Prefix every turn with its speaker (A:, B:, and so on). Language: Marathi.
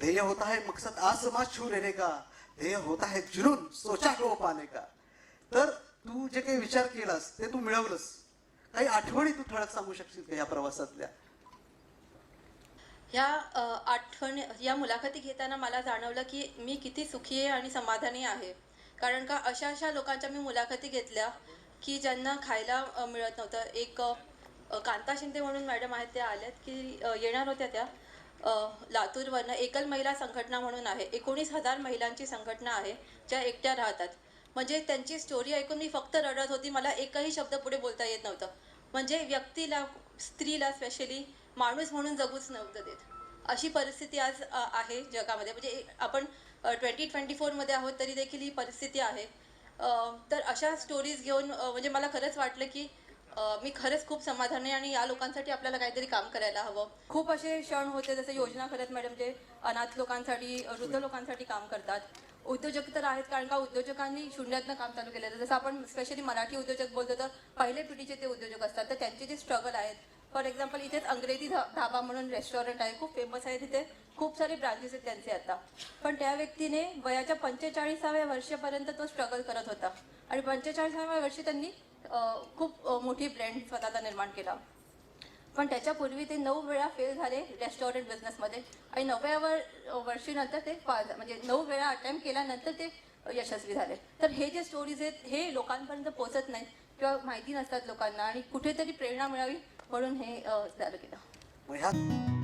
A: ध्येय होता है मकसद आसमां छू लेने का ध्येय होता है जुनून सोचा को पाने का। तर तू जे काही विचार केलास ते तू मिळवलंस. काही आठवणी तू ठळक सांगू शकशील का या प्रवासातल्या?
B: ह्या आठवणी या मुलाखती घेताना मला जाणवलं की मी किती सुखी आहे आणि समाधानी आहे. कारण का अशा अशा लोकांच्या मी मुलाखती घेतल्या की ज्यांना खायला मिळत नव्हतं. एक कांता शिंदे म्हणून मॅडम आहेत त्या आल्यात की येणार होत्या त्या. लातूरवरनं एकल महिला संघटना म्हणून आहे. एकोणीस हजार महिलांची संघटना आहे ज्या एकट्या राहतात. म्हणजे त्यांची स्टोरी ऐकून मी फक्त रडत होती. मला एकही शब्द पुढे बोलता येत नव्हतं. म्हणजे व्यक्तीला स्त्रीला स्पेशली माणूस म्हणून जगूच नव्हतं देत. अशी परिस्थिती आज आहे जगामध्ये. म्हणजे आपण ट्वेंटी ट्वेंटी फोरमध्ये आहोत तरी देखील ही परिस्थिती आहे. तर अशा स्टोरीज घेऊन म्हणजे मला खरंच वाटलं की मी खरंच खूप समाधानी आहे आणि या लोकांसाठी आपल्याला काहीतरी काम करायला हवं. खूप असे क्षण होते जसे योजना खरंच मॅडम जे अनाथ लोकांसाठी वृद्ध लोकांसाठी काम करतात. उद्योजक तर आहेत कारण का उद्योजकांनी शून्यातनं काम चालू केलं जसं आपण स्पेशली मराठी उद्योजक बोलतो तर पहिले पिढीचे ते उद्योजक असतात. तर त्यांचे जे स्ट्रगल आहेत फॉर एक्झाम्पल इथेच अंग्रेजी धा- धाबा म्हणून रेस्टॉरंट आहे खूप फेमस आहे तिथे खूप सारे ब्रांचेस आहेत त्यांचे आता. पण त्या व्यक्तीने वयाच्या पंचेचाळीसाव्या वर्षापर्यंत तो स्ट्रगल करत होता. आणि पंचेचाळीसाव्या वर्षी त्यांनी खूप मोठी ब्रँड स्वतःचा निर्माण केला. पण त्याच्यापूर्वी ते नऊ वेळा फेल झाले रेस्टॉरंट बिझनेसमध्ये आणि नवव्या वर वर्षीनंतर ते पाच म्हणजे नऊ वेळा अटेम्प्ट केल्यानंतर ते यशस्वी झाले. तर हे जे स्टोरीज आहेत हे लोकांपर्यंत पोहोचत नाहीत किंवा माहिती नसतात लोकांना आणि कुठेतरी प्रेरणा मिळावी म्हणून हे चालू केलं